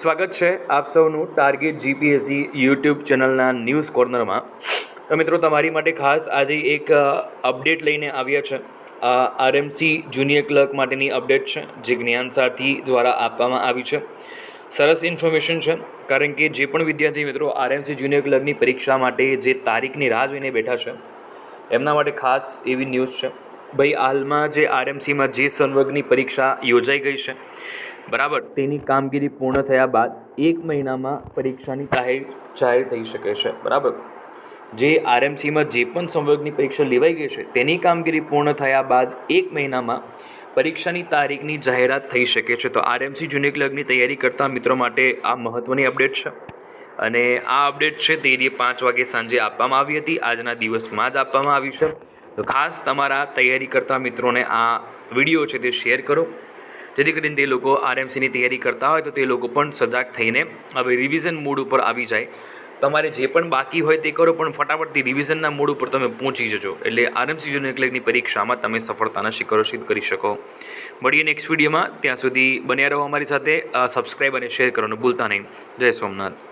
સ્વાગત છે આપ સૌનું ટાર્ગેટ જીપીએસસી યુટ્યુબ ચેનલના ન્યૂઝ કોર્નરમાં તો મિત્રો, તમારી માટે ખાસ આજે એક અપડેટ લઈને આવ્યા છે. આરએમસી જુનિયર ક્લર્ક માટેની અપડેટ છે, જે જ્ઞાન સાથી દ્વારા આપવામાં આવી છે. સરસ ઇન્ફોર્મેશન છે, કારણ કે જે પણ વિદ્યાર્થી મિત્રો આરએમસી જુનિયર ક્લર્કની પરીક્ષા માટે જે તારીખની રાહ જોઈને બેઠા છે, એમના માટે ખાસ એવી ન્યૂઝ છે. ભાઈ, હાલમાં જે આરએમસીમાં જે સંવર્ગની પરીક્ષા યોજાઈ ગઈ છે બરાબર. તેની કામગીરી પૂર્ણ થયા બાદ એક મહિનામાં પરીક્ષાની જાહેર જાહેર થઈ શકે છે. બરાબર. જે આરએમસીમાં જે પણ સંવર્ગની પરીક્ષા લેવાઈ ગઈ છે, તેની કામગીરી પૂર્ણ થયા બાદ એક મહિનામાં પરીક્ષાની તારીખની જાહેરાત થઈ શકે છે. તો આરએમસી જુનિયર ક્લર્કની તૈયારી કરતા મિત્રો માટે આ મહત્ત્વની અપડેટ છે. અને આ અપડેટ છે તે પાંચ વાગે સાંજે આપવામાં આવી હતી. આજના દિવસમાં જ આપવામાં આવી છે. તો ખાસ તમારા તૈયારી કરતા મિત્રોને આ વીડિયો છે તે શેર કરો. જેથી કરીને તે લોકો આરએમસીની તૈયારી કરતા હોય તો તે લોકો પણ સજાગ થઈને હવે રિવિઝન મોડ ઉપર આવી જાય. તમારે જે પણ બાકી હોય તે કરો, પણ ફટાફટથી રિવિઝનના મોડ ઉપર તમે પહોંચી જજો. એટલે આરએમસી જુનિયર ક્લેકની પરીક્ષામાં તમે સફળતાના શિખરો સિદ્ધ કરી શકો. મળીએ નેક્સ્ટ વિડીયોમાં. ત્યાં સુધી બન્યા રહો અમારી સાથે. સબસ્ક્રાઈબ અને શેર કરવાનું ભૂલતા નહીં. જય સોમનાથ.